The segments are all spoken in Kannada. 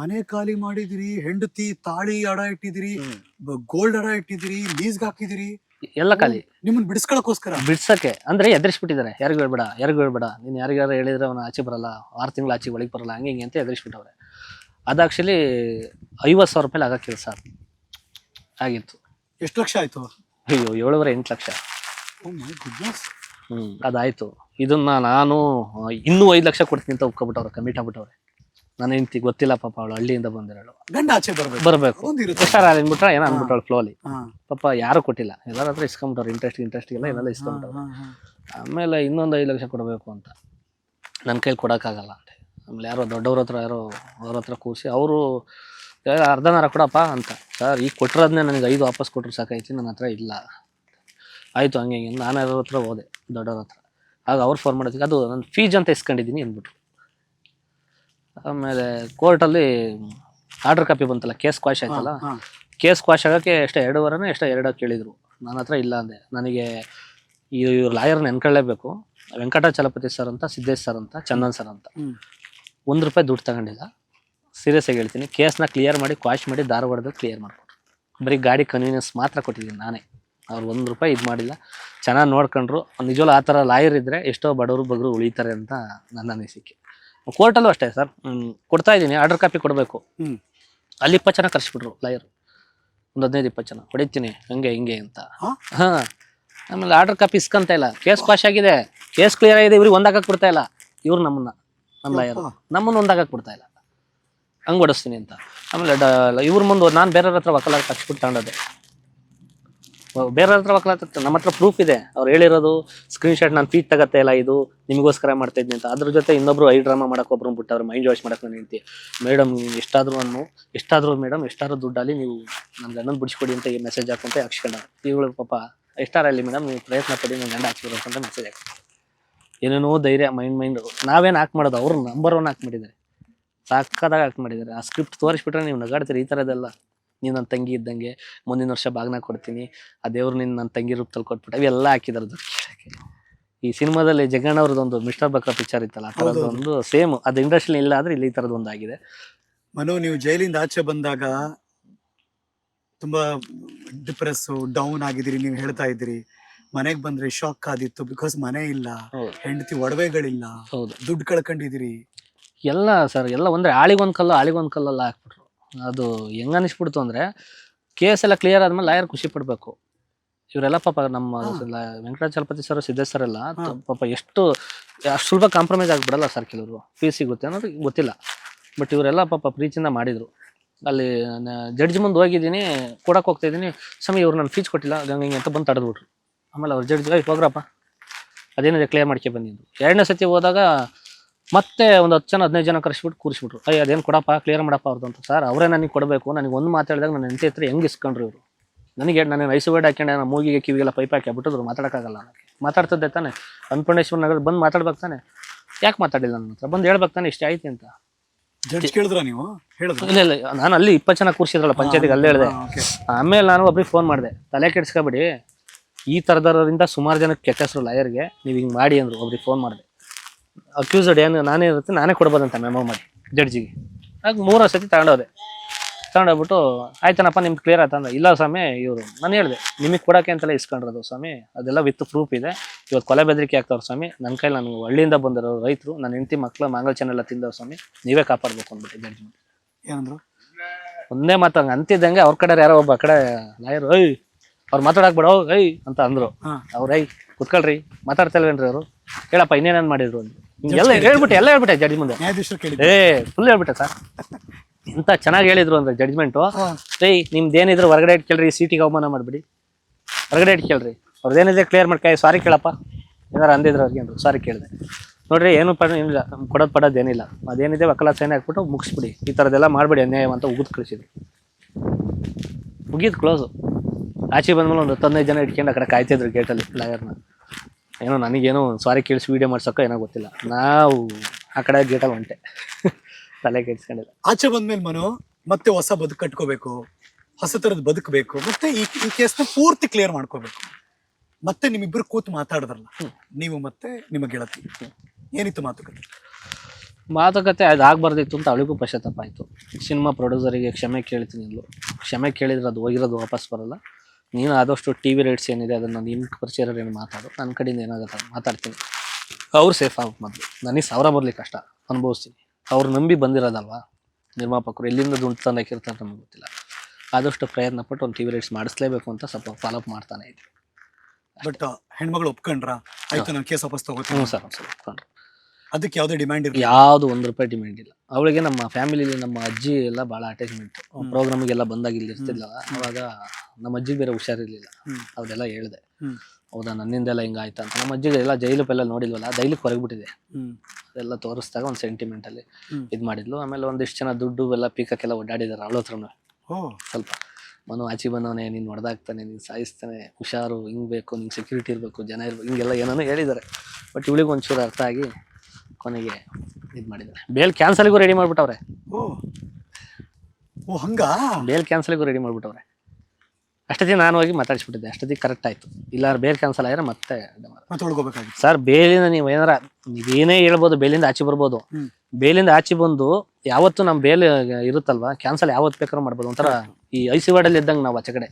ಮನೆ ಖಾಲಿ ಮಾಡಿದಿರಿ ಹೆಂಡತಿ ತಾಳಿ ಅಡ ಇಟ್ಟಿದಿರಿ ಗೋಲ್ಡ್ ಅಡ ಇಟ್ಟಿದಿರಿ ಲೀಸ್ಗೆ ಹಾಕಿದಿರಿ. ಎಲ್ಲ ಖಾಲಿ. ನಿಮ್ಮನ್ನ ಬಿಡಿಸ್ಕೊಳಕ್ಕೋಸ್ಕರ ಬಿಡ್ಸಕ್ಕೆ. ಅಂದ್ರೆ ಎದುರಿಸ್ಬಿಟ್ಟಿದ್ದಾರೆ. ಯಾರಿಗೂ ಹೇಳ್ಬೇಡ ಯಾರಿಗೂ ಹೇಳ್ಬೇಡ. ನೀನು ಯಾರಿಗಾರ ಹೇಳಿದ್ರೆ ಅವನು ಆಚೆ ಬರಲ್ಲ ಆರು ತಿಂಗಳು ಆಚೆ ಒಳಗೆ ಬರಲ್ಲ ಹಂಗೆ ಹಿಂಗೆ ಅಂತ ಎದುರಿಸ್ಬಿಟ್ಟವ್ರೆ. ಅದು ಆ್ಯಕ್ಚುಲಿ ಐವತ್ತು ಸಾವಿರ ರೂಪಾಯಿ ಆಗಕ್ಕಿಲ್ಲ ಕೆಲಸ ಆಗಿತ್ತು. ಎಷ್ಟು ಲಕ್ಷ ಆಯ್ತು? ಅಯ್ಯೋ ಏಳುವರೆ ಎಂಟು ಲಕ್ಷ. ಹ್ಞೂ ಅದಾಯಿತು. ಇದನ್ನ ನಾನು ಇನ್ನೂ ಐದು ಲಕ್ಷ ಕೊಡ್ತೀನಿ ಅಂತ ಒಪ್ಕೊಬಿಟ್ಟವ್ರೆ ಕಮಿಟ್ ಆಗ್ಬಿಟ್ಟವ್ರೆ. ನನ್ನ ಹೆಂಡತಿ ಗೊತ್ತಿಲ್ಲ ಪಾಪ ಅವಳು ಹಳ್ಳಿಯಿಂದ ಬಂದಿರೋಳು. ಗಂಡ ಆಚೆ ಬರ್ಬೇಕು. ಬರಬೇಕು. ಒಂದಿರುತ್ತೆ. ಹುಷಾರ ಅಂದ್ಬಿಟ್ರೆ ಏನೋ ಅಂದ್ಬಿಟ್ಟವಳು ಫ್ಲೋಲಿ ಹಾ, ಪಾಪ ಯಾರು ಕೊಟ್ಟಿಲ್ಲ. ಎಲ್ಲರ ಹತ್ರ ಇಸ್ಕೊಂಬಿಟ್ಟವ್ರು ಇಂಟ್ರೆಸ್ಟ್ ಇಂಟ್ರೆಸ್ಟ್ ಎಲ್ಲ ಏನೆಲ್ಲ ಇಸ್ಕೊಂಬಿಟ್ಟವ್ರು. ಆಮೇಲೆ ಇನ್ನೊಂದು ಐದು ಲಕ್ಷ ಕೊಡಬೇಕು ಅಂತ. ನನ್ನ ಕೈಲಿ ಕೊಡೋಕ್ಕಾಗಲ್ಲ ಅಂತ ಆಮೇಲೆ ಯಾರೋ ದೊಡ್ಡವ್ರ ಹತ್ರ ಯಾರೋ ಅವ್ರ ಹತ್ರ ಕೂರಿಸಿ ಅವರು ಅರ್ಧನಾರ ಕೊಡಪ್ಪ ಅಂತ. ಸರ್ ಈಗ ಕೊಟ್ಟಿರೋದನ್ನೇ ನನಗೆ ಐದು ವಾಪಸ್ ಕೊಟ್ಟರು ಸಾಕಾಯ್ತು ನನ್ನ ಹತ್ರ ಇಲ್ಲ. ಆಯಿತು ಹಂಗೆ ಹಿಂಗೆ. ನಾನು ಯಾರ ಹತ್ರ ಹೋದೆ ದೊಡ್ಡವ್ರ ಹತ್ರ. ಆಗ ಅವ್ರು ಫೋನ್ ಮಾಡೋದಕ್ಕೆ ಅದು ನಾನು ಫೀಜ್ ಅಂತ ಇಸ್ಕೊಂಡಿದ್ದೀನಿ ಅಂದ್ಬಿಟ್ರು. ಆಮೇಲೆ ಕೋರ್ಟಲ್ಲಿ ಆರ್ಡರ್ ಕಾಪಿ ಬಂತಲ್ಲ ಕೇಸ್ ಕ್ವಾಶ್ ಆಯ್ತಲ್ಲ? ಕೇಸ್ ಕ್ವಾಶ್ ಆಗೋಕ್ಕೆ ಎಷ್ಟೋ ವರನೇ ಎಷ್ಟೋ ಎರಡೋ ಕೇಳಿದರು. ನನ್ನ ಹತ್ರ ಇಲ್ಲ ಅಂದೆ. ನನಗೆ ಇವ್ರ ಲಾಯರ್ ನೆನ್ಕೊಳ್ಳೇಬೇಕು ವೆಂಕಟಾಚಲಪತಿ ಸರ್ ಅಂತ ಸಿದ್ದೇಶ್ ಸರ್ ಅಂತ ಚಂದನ್ ಸರ್ ಅಂತ. ಒಂದು ರೂಪಾಯಿ ದುಡ್ಡು ತಗೊಂಡಿಲ್ಲ. ಸೀರಿಯಸ್ ಆಗಿ ಹೇಳ್ತೀನಿ. ಕೇಸ್ನ ಕ್ಲಿಯರ್ ಮಾಡಿ ಕ್ವಾಶ್ ಮಾಡಿ ಧಾರವಾಡದಲ್ಲಿ ಕ್ಲಿಯರ್ ಮಾಡಿಕೊಟ್ರು. ಬರೀ ಗಾಡಿ ಕನ್ವೀನಿಯನ್ಸ್ ಮಾತ್ರ ಕೊಟ್ಟಿದ್ದೀನಿ ನಾನೇ. ಅವ್ರು ಒಂದು ರೂಪಾಯಿ ಇದು ಮಾಡಿಲ್ಲ. ಚೆನ್ನಾಗಿ ನೋಡ್ಕೊಂಡ್ರು. ನಿಜವಲ್ಲ ಆ ಥರ ಲಾಯರ್ ಇದ್ದರೆ ಎಷ್ಟೋ ಬಡವರು ಬಗ್ರು ಉಳಿತಾರೆ ಅಂತ ನನ್ನ ಅನಿಸಿಕೆ. ಕೋರ್ಟಲ್ಲೂ ಅಷ್ಟೇ ಸರ್. ಕೊಡ್ತಾ ಇದ್ದೀನಿ. ಆರ್ಡರ್ ಕಾಪಿ ಕೊಡಬೇಕು. ಹ್ಞೂ ಅಲ್ಲಿ ಇಪ್ಪತ್ತು ಜನ ಕರೆಸ್ಬಿಟ್ರು ಲಾಯರ್. ಒಂದು ಹದಿನೈದು ಇಪ್ಪತ್ತು ಜನ. ಹೊಡಿತೀನಿ. ಹಂಗೆ ಹಿಂಗೆ ಅಂತ. ಹಾ? ಆಮೇಲೆ ಆರ್ಡರ್ ಕಾಪಿ ಇಸ್ಕಂತ ಇಲ್ಲ. ಕೇಸ್ ಪಾಸ್ ಆಗಿದೆ. ಕೇಸ್ ಕ್ಲಿಯರ್ ಆಗಿದೆ. ಇವ್ರಿಗೆ ಒಂದಾಗಕ್ಕೆ ಬಿಡ್ತಾ ಇಲ್ಲ. ಇವ್ರು ನಮ್ಮನ್ನ ನಮ್ಮ ಲಾಯರ್. ನಮ್ಮನ್ನು ಒಂದಾಗಕ್ಕೆ ಬಿಡ್ತಾ ಇಲ್ಲ. ಹಂಗೆ ಓಡಿಸ್ತೀನಿ ಅಂತ. ಆಮೇಲೆ ಡ ಇವ್ರ ಮುಂದೆ ನಾನು ಬೇರೆಯವ್ರ ಹತ್ರ ವಕಲಾಗಿ ಕಚ್ಬಿಟ್ಟು ತಗೊಂಡೋದೆ. ಬೇರೆಯವ್ರ ಹತ್ರ ವಕಲಾತ ನಮ್ಮ ಹತ್ರ ಪ್ರೂಫ್ ಇದೆ. ಅವ್ರು ಹೇಳಿರೋದು ಸ್ಕ್ರೀನ್ ಶಾಟ್ ನಾನು ಫೀಟ್ ತಗತ್ತೆ ಇಲ್ಲ ಇದು, ನಿಮಗೋಸ್ಕರ ಮಾಡ್ತಾ ಇದ್ದೀನಿ ಅಂತ. ಅದ್ರ ಜೊತೆ ಇನ್ನೊಬ್ರು ಐ ಡ್ರಾಮಾ ಮಾಡಕ್ಕೆ ಒಬ್ರು ಬಿಟ್ಟವ್ರು ಮೈಂಡ್ ವಾಶ್ ಮಾಡಕ್ಕೆ ನಾನು ಹೇಳ್ತಿ ಮೇಡಮ್ ಎಷ್ಟಾದರೂ ಅನ್ನು, ಎಷ್ಟಾದರೂ ಮೇಡಮ್, ಎಷ್ಟಾದ್ರೂ ದುಡ್ಡಲ್ಲಿ ನೀವು ನನ್ನ ಗಂಡನ ಬಿಡಿಸ್ಕೊಡಿ ಅಂತ ಈ ಮೆಸೇಜ್ ಹಾಕೊಂತ ಹಾಕ್ಸ್ಕೊಂಡ. ಇವಳು ಪಾಪ ಎಷ್ಟಾರಲ್ಲಿ ಮೇಡಮ್, ನೀವು ಪ್ರಯತ್ನ ಪಡಿ ನನ್ನ ಗಂಡ ಹಾಕ್ಸ್ಬಿಡ್ಬೇಕು ಅಂತ ಮೆಸೇಜ್ ಹಾಕ್ತಾರೆ ಏನೇನೋ ಧೈರ್ಯ ಮೈಂಡ್ ಮೈಂಡ್ ನಾವೇನು ಹಾಕಿ ಮಾಡೋದು, ಅವ್ರು ನಂಬರ್ ಒನ್ ಹಾಕಿ ಮಾಡಿದ್ದಾರೆ. ಸಾಕಾದಾಗ ಹಾಕಿ ಮಾಡಿದ್ದಾರೆ. ಆ ಸ್ಕ್ರಿಪ್ಟ್ ತೋರಿಸ್ಬಿಟ್ರೆ ನೀವು ನಗಾಡ್ತೀರಿ, ಈ ಥರದ್ದೆಲ್ಲ ನೀವು ನನ್ನ ತಂಗಿ ಇದ್ದಂಗೆ ಮುಂದಿನ ವರ್ಷ ಬಾಗ್ನ ಕೊಡ್ತೀನಿ ಆ ದೇವ್ರು ನಿನ್ನ ನನ್ನ ತಂಗಿ ರೂಪದಲ್ಲಿ ಕೊಟ್ಬಿಟ್ಟು ಅವೆಲ್ಲ ಹಾಕಿದ್ರದ್ದು ದುಡ್ಡು ಕೇಳಕ್ಕೆ ಈ ಸಿನಿಮಾದಲ್ಲಿ ಜಗಣ್ಣ ಅವ್ರದ್ದೊಂದು ಮಿಸ್ಟರ್ ಬಕ್ರ ಪಿಕ್ಚರ್ ಇತ್ತಲ್ಲ ಆ ಒಂದು ಸೇಮ್ ಅದು ಇಂಡಸ್ಟ್ರಿ ಇಲ್ಲ ಆದರೆ ಇಲ್ಲಿ ಈ ಥರದ್ದು ಒಂದು ಆಗಿದೆ ಮನು ನೀವು ಜೈಲಿಂದ ಆಚೆ ಬಂದಾಗ ತುಂಬಾ ಡಿಪ್ರೆಸ್ ಡೌನ್ ಆಗಿದ್ದೀರಿ ನೀವು ಹೇಳ್ತಾ ಇದ್ದೀರಿ. ಮನೆಗೆ ಬಂದ್ರೆ ಶಾಕ್ ಆದಿತ್ತು ಬಿಕಾಸ್ ಮನೆ ಇಲ್ಲ ಹೆಂಡತಿ ಒಡವೆಗಳಿಲ್ಲ ಹೌದು. ದುಡ್ಡು ಕಳ್ಕೊಂಡಿದ್ದೀರಿ. ಎಲ್ಲ ಸರ್ ಎಲ್ಲ ಒಂದ್ರೆ ಆಳಿಗೊಂದು ಕಲ್ಲು ಆಳಿಗೊಂದು ಕಲ್ಲೆಲ್ಲ ಹಾಕ್ಬಿಟ್ರು. ಅದು ಹೆಂಗ ಅನಿಸ್ಬಿಡ್ತು ಅಂದ್ರೆ ಕೇಸ್ ಎಲ್ಲ ಕ್ಲಿಯರ್ ಆದ್ಮೇಲೆ ಲಾಯರ್ ಖುಷಿ ಪಡ್ಬೇಕು. ಇವರೆಲ್ಲ ಪಾಪ ನಮ್ಮ ಹಾ. ಲ- ವೆಂಕಟಾಚಲಪತಿ ಸರ್ ಸಿದ್ದೇಶ್ ಸರ್ ಎಲ್ಲ ಪಾಪ ಎಷ್ಟು ಅಷ್ಟು ಸುಲಭ ಕಾಂಪ್ರಮೈಸ್ ಆಗಿಬಿಡಲ್ಲ ಸರ್ ಕೆಲವರು. ಫೀಸ್ ಸಿಗುತ್ತೆ ಅನ್ನೋದು ಗೊತ್ತಿಲ್ಲ. ಬಟ್ ಇವರೆಲ್ಲ ಪಾಪ ಪ್ರೀತಿಯಿಂದ ಮಾಡಿದ್ರು. ಅಲ್ಲಿ ಜಡ್ಜ್ ಮುಂದೆ ಹೋಗಿದ್ದೀನಿ ಕೊಡಕ್ಕೆ ಹೋಗ್ತಾ ಇದ್ದೀನಿ. ಸ್ವಾಮಿ ಇವ್ರು ನಾನು ಫೀಸ್ ಕೊಟ್ಟಿಲ್ಲ ಹಿಂಗೆ ಅಂತ ಬಂದು ತಡೆದ್ಬಿಟ್ರು. ಆಮೇಲೆ ಅವ್ರು ಜಡ್ಜ್ ಹೋಗ್ರಪ್ಪ. ಅದೇನಿದೆ ಕ್ಲಿಯರ್ ಮಾಡ್ಕೊಂಡು ಬಂದಿದ್ದು ಎರಡನೇ ಸತಿ ಹೋದಾಗ ಮತ್ತೆ ಒಂದು ಹತ್ತು ಜನ ಹದಿನೈದು ಜನ ಕರೆಸ್ಬಿಟ್ಟು ಕೂರಿಸ್ಬಿಟ್ರು. ಅಯ್ಯ ಅದೇನು ಕೊಡಪ್ಪ? ಕ್ಲಿಯರ್ ಮಾಡಪ್ಪ ಅವ್ರದ್ದು ಅಂತ. ಸರ್ ಅವರೇ ನನಗೆ ಕೊಡಬೇಕು. ನನಗೆ ಒಂದು ಮಾತಾಡಿದಾಗ ನನ್ನ ಹೆಂಡತಿ ಹತ್ರ ಹೆಂಗೆ ಇಸ್ಕೊಂಡ್ರು ಇವರು? ನನಗೆ ನಾನು ಐಸು ವೇಡ್ ಹಾಕ್ಯಂಡೆ ನಾನು ಮೂಗಿಗೆ ಕಿವಿಗೆಲ್ಲ ಪೈಪ್ ಹಾಕಿ ಬಿಟ್ಟಿದ್ರು ಮಾತಾಡೋಕ್ಕಾಗಲ್ಲ ನನಗೆ ಮಾತಾಡ್ತಿದ್ದೆ ತಾನೆ. ಅನ್ನಪೂರ್ಣೇಶ್ವರ ನಗರ ಬಂದು ಮಾತಾಡ್ಬೇಕು ತಾನೆ. ಯಾಕೆ ಮಾತಾಡಿಲ್ಲ ನನ್ನ ಹತ್ರ? ಬಂದು ಹೇಳ್ಬೇಕು ತಾನೆ ಇಷ್ಟ ಆಯ್ತು ಅಂತ. ಕೇಳಿದ್ರ ನೀವು? ಹೇಳಿದ್ರ? ಇಲ್ಲ ಇಲ್ಲ ನಾನು ಅಲ್ಲಿ ಇಪ್ಪತ್ತು ಜನ ಕೂರಿಸಿದ್ರಲ್ಲ ಪಂಚಾಯತಿಗೆ ಅಲ್ಲೇ ಹೇಳಿದೆ. ಆಮೇಲೆ ನಾನು ಒಬ್ರಿಗೆ ಫೋನ್ ಮಾಡಿದೆ. ತಲೆ ಕೆಡಿಸ್ಕೊಬೇಡಿ. ಈ ಥರದವರಿಂದ ಸುಮಾರು ಜನಕ್ಕೆ ಕೆಟ್ಟ ಹೆಸರು ಲಾಯರ್ಗೆ ನೀವು ಹಿಂಗೆ ಮಾಡಿ ಅಂದರು. ಒಬ್ರಿಗೆ ಫೋನ್ ಮಾಡಿದೆ. ಅಕ್ಯೂಸ್ಡ್ ಏನು ನಾನೇ ಇರುತ್ತೆ ನಾನೇ ಕೊಡ್ಬೋದಂತ ಮೆಮೋ ಮಾಡಿ ಜಡ್ಜಿಗೆ ಆಗ ಮೂರು ಸತಿ ತಗೊಂಡೋದೆ. ತಗೊಂಡೋಗ್ಬಿಟ್ಟು ಆಯ್ತನಪ್ಪ ನಿಮ್ಗೆ ಕ್ಲಿಯರ್ ಆಯ್ತಂದ ಅಂದ್ರೆ ಇಲ್ಲ ಸ್ವಾಮಿ ಇವರು ನಾನು ಹೇಳಿದೆ ನಿಮಗೆ ಕೊಡೋಕೆ ಅಂತಲೇ ಇಸ್ಕೊಂಡಿರೋದು ಸ್ವಾಮಿ ಅದೆಲ್ಲ ವಿತ್ ಪ್ರೂಫ್ ಇದೆ. ಇವತ್ತು ಕೊಲೆ ಬೆದರಿಕೆ ಆಗ್ತಾವ್ರು ಸ್ವಾಮಿ. ನನ್ನ ಕೈಲಿ ನಾನು ಹಳ್ಳಿಯಿಂದ ಬಂದಿರೋ ರೈತರು ನನ್ನ ಹೆಂಡತಿ ಮಕ್ಕಳು ಮಾಂಗಲ್ ಚೆನ್ನೆಲ್ಲ ತಿಂದವ್ರು ಸ್ವಾಮಿ ನೀವೇ ಕಾಪಾಡ್ಬೇಕು ಅಂದ್ಬಿಟ್ಟು ಜಡ್ಜ್ಮೆಂಟ್ ಏನಂದ್ರು? ಒಂದೇ ಮಾತು ಹಂಗೆ ಅಂತಿದ್ದಂಗೆ ಅವ್ರ ಕಡೆ ಯಾರೋ ಒಬ್ಬ ಕಡೆ ಲಾಯರ್ ಐ ಅವ್ರು ಮಾತಾಡಕ್ ಬಿಡೋ ಐ ಅಂತ ಅಂದರು. ಅವ್ರೈ ಅವ್ರು ಐ ಕುತ್ಕೊಳ್ರಿ ಮಾತಾಡ್ತಲ್ವೇನ್ರಿ ಅವರು? ಹೇಳಪ್ಪ ಇನ್ನೇನೇನ್ ಮಾಡಿದ್ರು ಅಂತ. ಹಿಂಗೆಲ್ಲ ಹೇಳ್ಬಿಟ್ಟೆ ಎಲ್ಲ ಹೇಳ್ಬಿಟ್ಟೆ ಜಡ್ಜ್ ಮುಂದೆ. ನ್ಯಾಯಾಧೀಶರು ಕೇಳಿದ್ರು. ಏ ಫುಲ್ ಹೇಳ್ಬಿಟ್ಟೆ ಸರ್ ಇಂತ ಚೆನ್ನಾಗಿ ಹೇಳಿದ್ರು ಅಂದ್ರೆ ಜಡ್ಜ್ಮೆಂಟು ಹಾ. ನಿಮ್ದು ಏನಿದ್ರು ಹೊರಗಡೆ ಇಟ್ಕೇಳ್ರಿ ಸೀಟಿಗೆ ಅವಮಾನ ಮಾಡ್ಬಿಡಿ. ಹೊರಗಡೆ ಇಟ್ಕೇಳ್ರಿ ಏನಿದ್ರೆ ಕ್ಲಿಯರ್ ಮಾಡ್ಕಾಯ್ ಸಾರಿ ಕೇಳಪ್ಪ. ಏನಾರು ಅಂದಿದ್ರು ಅವ್ರಿಗೆ ಅಂದ್ರು ಸಾರಿ ಕೇಳಿದೆ. ನೋಡ್ರಿ ಏನು ಪಡ ಏನಿಲ್ಲ ಕೊಡೋದು ಪಡೋದು ಏನಿಲ್ಲ. ಅದೇನಿದೆ ಒಕ್ಕಲ ಸೈನ್ ಹಾಕ್ಬಿಟ್ಟು ಮುಗಿಸ್ಬಿಡಿ. ಈ ಥರದ್ದೆಲ್ಲ ಮಾಡಬೇಡಿ ಅನ್ಯಾಯ ಅಂತ ಉಗಿದ್ ಕಳಿಸಿದ್ರು. ಮುಗೀತು ಕ್ಲೋಸು ಆಚೆ ಬಂದ್ಮೇಲೆ ಒಂದು ಹತ್ತೊಂದೈದು ಜನ ಇಟ್ಕೊಂಡು ಆ ಕಡೆ ಕಾಯ್ತಿದ್ರು ಗೇಟಲ್ಲಿ ಲಾಯರ್ನ. ಏನೋ ನನಗೇನೋ ಸಾರಿ ಕೇಳಿಸಿ ವೀಡಿಯೋ ಮಾಡ್ಸೋಕ್ಕೋ ಏನೋ ಗೊತ್ತಿಲ್ಲ. ನಾವು ಆ ಕಡೆ ಗೇಟಲ್ಲಿ ಹೊಂಟೆ ತಲೆ ಕೆಡ್ಸ್ಕೊಂಡಿಲ್ಲ. ಆಚೆ ಬಂದ್ಮೇಲೆ ಮನು ಮತ್ತೆ ಹೊಸ ಬದುಕು ಕಟ್ಕೋಬೇಕು ಹೊಸ ಥರದ ಬದುಕಬೇಕು ಮತ್ತೆ ಈ ಈ ಕೇಸ್ನ ಪೂರ್ತಿ ಕ್ಲಿಯರ್ ಮಾಡ್ಕೋಬೇಕು. ಮತ್ತೆ ನಿಮ್ಮಿಬ್ರು ಕೂತು ಮಾತಾಡಿದ್ರಲ್ಲ ನೀವು ಮತ್ತೆ ನಿಮ್ಮ ಗೆಳತಿ. ಏನಿತ್ತು ಮಾತುಕತೆ? ಮಾತುಕತೆ ಅದು ಆಗ್ಬಾರ್ದಿತ್ತು ಅಂತ ಅವಳಿಗೂ ಪಶ್ಚಾತ್ತಾಪ ಆಯಿತು. ಸಿನಿಮಾ ಪ್ರೊಡ್ಯೂಸರಿಗೆ ಕ್ಷಮೆ ಕೇಳ್ತೀನಿ ಅಂದ್ಲು. ಕ್ಷಮೆ ಕೇಳಿದ್ರೆ ಅದು ಹೋಗಿರೋದು ವಾಪಸ್ ಬರಲ್ಲ. ನೀನು ಆದಷ್ಟು ಟಿ ವಿ ರೇಟ್ಸ್ ಏನಿದೆ ಅದನ್ನು ನಿಮ್ಮ ಪರಿಚಯ ಏನು ಮಾತಾಡು. ನನ್ನ ಕಡೆಯಿಂದ ಏನಾಗುತ್ತೆ ಮಾತಾಡ್ತೀನಿ. ಅವ್ರು ಸೇಫ್ ಆಗ ಮೊದಲು ನನಗೆ ಸಾವಿರ ಬರಲಿ ಕಷ್ಟ. ಅನುಭವಿಸ್ತೀನಿ. ಅವ್ರು ನಂಬಿ ಬಂದಿರೋದಲ್ವಾ? ನಿರ್ಮಾಪಕರು ಎಲ್ಲಿಂದ ದುಡ್ಡು ತಂದಾಕಿರ್ತಾರೆ ನಮ್ಗೆ ಗೊತ್ತಿಲ್ಲ. ಆದಷ್ಟು ಪ್ರಯತ್ನ ಪಟ್ಟು ಒಂದು ಟಿ ವಿ ರೇಟ್ಸ್ ಮಾಡಿಸ್ಲೇಬೇಕು ಅಂತ ಸ್ವಲ್ಪ ಫಾಲೋಅಪ್ ಮಾಡ್ತಾನೆ ಇದ್ದೀನಿ ಬಟ್ ಹೆಣ್ಮಗಳು ಒಪ್ಕೊಂಡ್ರ? ಆಯ್ತು ನಾನು ಕೇಸ್ ವಾಪಸ್ ತಗೋತೀನಿ. ಹ್ಞೂ ಸರ್ ಸರ್ ಒಪ್ಕೊಂಡು ಅದಕ್ಕೆ ಯಾವುದೇ ಡಿಮ್ಯಾಂಡ್ ಇರಲಿ ಯಾವುದು ಒಂದು ರೂಪಾಯಿ ಡಿಮ್ಯಾಂಡ್ ಇಲ್ಲ. ಅವಳಿಗೆ ನಮ್ಮ ಫ್ಯಾಮಿಲಿಲಿ ನಮ್ಮ ಅಜ್ಜಿ ಎಲ್ಲ ಭಾಳ ಅಟ್ಯಾಚ್ಮೆಂಟ್ ಪ್ರೋಗ್ರಾಮಿಗೆಲ್ಲ ಬಂದಾಗ ಇಲ್ಲಿ ಇರ್ತಿದ್ಲಲ್ಲ ಅವಾಗ ನಮ್ಮ ಅಜ್ಜಿ ಬೇರೆ ಹುಷಾರಿರ್ಲಿಲ್ಲ. ಅವ್ರೆಲ್ಲ ಹೇಳಿದೆ ನನ್ನಿಂದ ಹೌದಾ ನನ್ನಿಂದೆಲ್ಲ ಹಿಂಗಾಯ್ತು ಅಂತ. ನಮ್ಮ ಅಜ್ಜಿಗೆ ಎಲ್ಲ ಜೈಲು ಪೆಲ್ಲ ನೋಡಿಲ್ವಲ್ಲ ದೈಲಿಗೆ ಹೊರಗ್ಬಿಟ್ಟಿದೆ ಅದೆಲ್ಲ ತೋರಿಸಿದಾಗ ಒಂದು ಸೆಂಟಿಮೆಂಟಲ್ಲಿ ಅಲ್ಲಿ ಇದು ಮಾಡಿದ್ಲು. ಆಮೇಲೆ ಒಂದಿಷ್ಟು ಜನ ದುಡ್ಡು ಎಲ್ಲ ಪೀಕಕ್ಕೆಲ್ಲ ಓಡಾಡಿದಾರೆ ಅವಳ ಹತ್ರನೂ. ಓ. ಸ್ವಲ್ಪ ಮನು ಆಚಿ ಬಂದವನೇ ನೀನು ಹೊಡೆದಾಗ್ತಾನೆ ನೀನು ಸಾಯಿಸ್ತಾನೆ ಹುಷಾರು ಹಿಂಗೆ ಬೇಕು ನಿಂಗೆ ಸೆಕ್ಯೂರಿಟಿ ಇರಬೇಕು ಜನ ಇರ್ಬೇಕು ಹಿಂಗೆಲ್ಲ ಏನೇನೋ ಹೇಳಿದ್ದಾರೆ ಬಟ್ ಇವಳಿಗೆ ಒಂಚೂರು ಅರ್ಥ ಆಗಿ ಕೊನೆಗೆ ಇದು ಮಾಡಿದ್ದಾರೆ. ಬೇಲ್ ಕ್ಯಾನ್ಸಲ್ಗೂ ರೆಡಿ ಮಾಡ್ಬಿಟ್ಟವ್ರೆ. ಓ. ಓ ಹಂಗಾ? ಬೇಲ್ ಕ್ಯಾನ್ಸಲ್ಗೂ ರೆಡಿ ಮಾಡ್ಬಿಟ್ಟವ್ರೆ. ಅಷ್ಟೊತ್ತಿಗೆ ನಾನು ಹೋಗಿ ಮಾತಾಡಿಸ್ಬಿಟ್ಟಿದ್ದೆ. ಅಷ್ಟೊತ್ತಿಗೆ ಕರೆಕ್ಟ್ ಆಯಿತು. ಇಲ್ಲ ಬೇಲ್ ಕ್ಯಾನ್ಸಲ್ ಆಗಿದ್ರೆ ಮತ್ತೆ ಸರ್ ಬೇಲಿಂದ ನೀವು ಏನಾರ ನೀವೇನೇ ಹೇಳ್ಬೋದು ಬೇಲಿಂದ ಆಚೆ ಬರ್ಬೋದು. ಬೇಲಿಂದ ಆಚೆ ಬಂದು ಯಾವತ್ತು ನಮ್ಮ ಬೇಲ್ ಇರುತ್ತಲ್ವಾ ಕ್ಯಾನ್ಸಲ್ ಯಾವತ್ತು ಬೇಕಾದ್ರೂ ಮಾಡ್ಬೋದು. ಒಂಥರ ಈ ಐ ಸಿ ವಾರ್ಡಲ್ಲಿ ಇದ್ದಂಗೆ ನಾವು ಆಚೆ ಕಡೆ.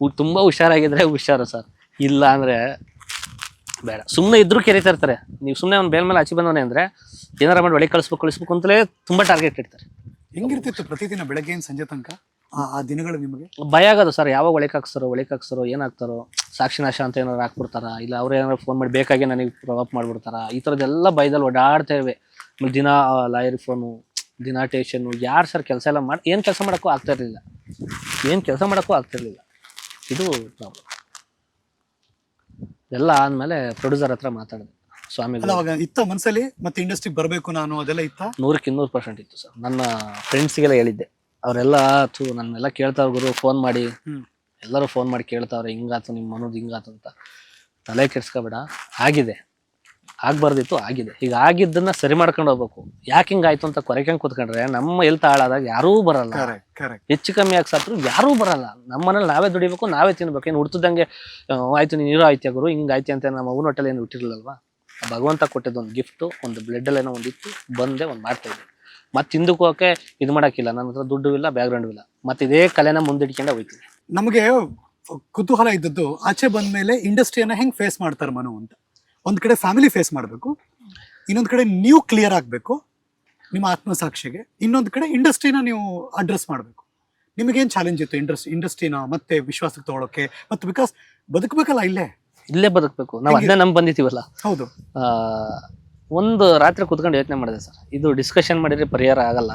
ತುಂಬ ತುಂಬಾ ಹುಷಾರಾಗಿದ್ರೆ ಹುಷಾರು ಸರ್. ಇಲ್ಲ ಅಂದ್ರೆ ಬೇಡ. ಸುಮ್ಮನೆ ಇದ್ರು ಕೆರಿತಾ ಇರ್ತಾರೆ. ನೀವು ಸುಮ್ಮನೆ ಅವ್ನು ಬೇಲ್ ಮೇಲೆ ಆಚೆ ಬಂದವನೇ ಅಂದ್ರೆ ಏನಾರ ಮಾಡಿ ಒಳಗೆ ಕಳಿಸ್ಬೇಕು ಕಳಿಸ್ಬೇಕು ಅಂತಲೇ ತುಂಬಾ ಟಾರ್ಗೆಟ್ ಇಡ್ತಾರೆ. ಹೆಂಗಿರ್ತಿತ್ತು ಪ್ರತಿದಿನ ಬೆಳಗ್ಗೆ ಸಂಜೆ ತನಕ? ಆ ಆ ದಿನಗಳು ನಿಮಗೆ? ಭಯ ಆಗೋದು ಸರ್ ಯಾವಾಗ ಒಳಗೆ ಹಾಕ್ಸರು ಒಳಗೆ ಹಾಕ್ಸರು ಏನಾಗ್ತಾರೋ ಸಾಕ್ಷಿನಾಶ ಅಂತ ಏನಾರು ಹಾಕ್ಬಿಡ್ತಾರ ಇಲ್ಲ ಅವ್ರು ಏನಾರು ಫೋನ್ ಮಾಡಿ ಬೇಕಾಗಿ ನನಗೆ ಪ್ರವಾಪ್ ಮಾಡ್ಬಿಡ್ತಾರ ಈ ಥರದ್ದೆಲ್ಲ ಭಯದಲ್ಲಿ ಓಡಾಡ್ತೇವೆ ಆಮೇಲೆ ದಿನ ಲಾಯರ್ ಫೋನು ದಿನ ಟೇಷನ್ನು ಯಾರು ಸರ್ ಕೆಲಸ ಎಲ್ಲ ಮಾಡಿ ಏನು ಕೆಲಸ ಮಾಡೋಕ್ಕೂ ಆಗ್ತಾ ಇರಲಿಲ್ಲ. ಏನು ಕೆಲಸ ಮಾಡೋಕ್ಕೂ ಆಗ್ತಿರ್ಲಿಲ್ಲ ಇದು ಪ್ರಾಬ್ಲಮ್ ಎಲ್ಲ ಆದ್ಮೇಲೆ ಪ್ರೊಡ್ಯೂಸರ್ ಹತ್ರ ಮಾತಾಡಿದೆ. ಅಲ್ಲ ಸ್ವಾಮಿಗಳು ಅವಾಗ ಇತ್ತ ಮನಸ್ಸಲ್ಲಿ ಮತ್ತೆ ಇಂಡಸ್ಟ್ರಿಗೆ ಬರಬೇಕು ನಾನು ಅದೆಲ್ಲ ಇತ್ತ? ನೂರಕ್ಕೆ ಇನ್ನೂರು ಪರ್ಸೆಂಟ್ ಇತ್ತು ಸರ್. ನನ್ನ ಫ್ರೆಂಡ್ಸಿಗೆಲ್ಲ ಹೇಳಿದ್ದೆ. ಅವರೆಲ್ಲ ಆತು ನನ್ನೆಲ್ಲ ಕೇಳ್ತಾ ಗುರು ಫೋನ್ ಮಾಡಿ. ಎಲ್ಲರೂ ಫೋನ್ ಮಾಡಿ ಕೇಳ್ತಾವ್ರೆ ಹಿಂಗಾತು ನಿಮ್ಮ ಮನೋದು ಹಿಂಗಾತು ಅಂತ. ತಲೆ ಕೆಡ್ಸ್ಕೊಬೇಡ. ಆಗಿದೆ. ಆಗ್ಬಾರ್ದಿತ್ತು ಆಗಿದೆ. ಈಗ ಆಗಿದ್ದನ್ನ ಸರಿ ಮಾಡ್ಕೊಂಡು ಹೋಗ್ಬೇಕು. ಯಾಕೆ ಹಿಂಗಾಯ್ತು ಅಂತ ಕೊರಕೆಂಗ್ ಕೂತ್ಕೊಂಡ್ರೆ ನಮ್ಮ ಎಲ್ತ ಹಾಳಾದಾಗ ಯಾರೂ ಬರಲ್ಲ. ಹೆಚ್ಚು ಕಮ್ಮಿ ಆಗಿ ಸತ್ರು ಯಾರೂ ಬರಲ್ಲ. ನಮ್ಮ ಮನೇಲಿ ನಾವೇ ದುಡಿಬೇಕು ನಾವೇ ತಿನ್ಬೇಕು. ಏನು ಹುಡ್ತದಂಗೆ ಆ, ಆಯ್ತು ನೀನು ನೀರು ಆಯ್ತು ಗುರು ಹಿಂಗಾಯ್ತು ಅಂತ ನಮ್ಮ ಅವ್ನ ಹೊಟ್ಟೆಲಿ ಏನು ಬಿಟ್ಟಿರಲಿಲ್ವಾ ಭಗವಂತ ಕೊಟ್ಟಿದ್ದು ಒಂದು ಗಿಫ್ಟು ಒಂದು ಬ್ಲಡ್ ಏನೋ ಒಂದಿತ್ತು ಬಂದೆ ಒಂದು ಮಾಡ್ತಾ ಇದ್ದೆ. ಮತ್ತೆ ಹಿಂದಕ್ಕೆ ಹೋಗಕ್ಕೆ ಇದು ಮಾಡೋಕ್ಕಿಲ್ಲ ನನ್ನ ಹತ್ರ ದುಡ್ಡು ಇಲ್ಲ ಬ್ಯಾಕ್ಗ್ರೌಂಡ್ ಇಲ್ಲ. ಮತ್ತೆ ಇದೇ ಕಲೆನ ಮುಂದಿಡ್ಕೊಂಡು ಹೋಯ್ತೀನಿ ನಮಗೆ ಕುತೂಹಲ ಇದ್ದದ್ದು ಆಚೆ ಬಂದ್ಮೇಲೆ ಇಂಡಸ್ಟ್ರಿಯನ್ನ ಹೆಂಗ್ ಫೇಸ್ ಮಾಡ್ತಾರೆ ಮನು ಅಂತ. ಒಂದ್ ಕಡೆ ಫ್ಯಾಮಿಲಿ ಫೇಸ್ ಮಾಡಬೇಕು ಇನ್ನೊಂದ್ ಕಡೆ ನೀವು ಕ್ಲಿಯರ್ ಆಗ್ಬೇಕು ನಿಮ್ಮ ಆತ್ಮಸಾಕ್ಷಿಗೆ. ಇನ್ನೊಂದ್ ಕಡೆ ಇಂಡಸ್ಟ್ರಿನ ನೀವು ಅಡ್ರೆಸ್ ಮಾಡಬೇಕು. ನಿಮಗೇನ್ ಚಾಲೆಂಜ್ ಇತ್ತು ಇಂಡಸ್ಟ್ರಿ ಇಂಡಸ್ಟ್ರಿನ ಮತ್ತೆ ವಿಶ್ವಾಸಕ್ಕೆ ತಗೊಳ್ಳೋಕೆ ಮತ್ತೆ ಬಿಕಾಸ್ ಬದುಕಬೇಕಲ್ಲ ಇಲ್ಲೇ. ಇಲ್ಲೇ ಬದುಕಬೇಕು. ನಾವು ಅದನ್ನೇ ನಂಬ್ ಬಂದಿದ್ದೀವಲ್ಲ. ಹೌದು. ಒಂದು ರಾತ್ರಿ ಕುತ್ಕೊಂಡು ಯೋಚನೆ ಮಾಡಿದೆ ಸರ್. ಇದು ಡಿಸ್ಕಷನ್ ಮಾಡಿದ್ರೆ ಪರಿಹಾರ ಆಗಲ್ಲ.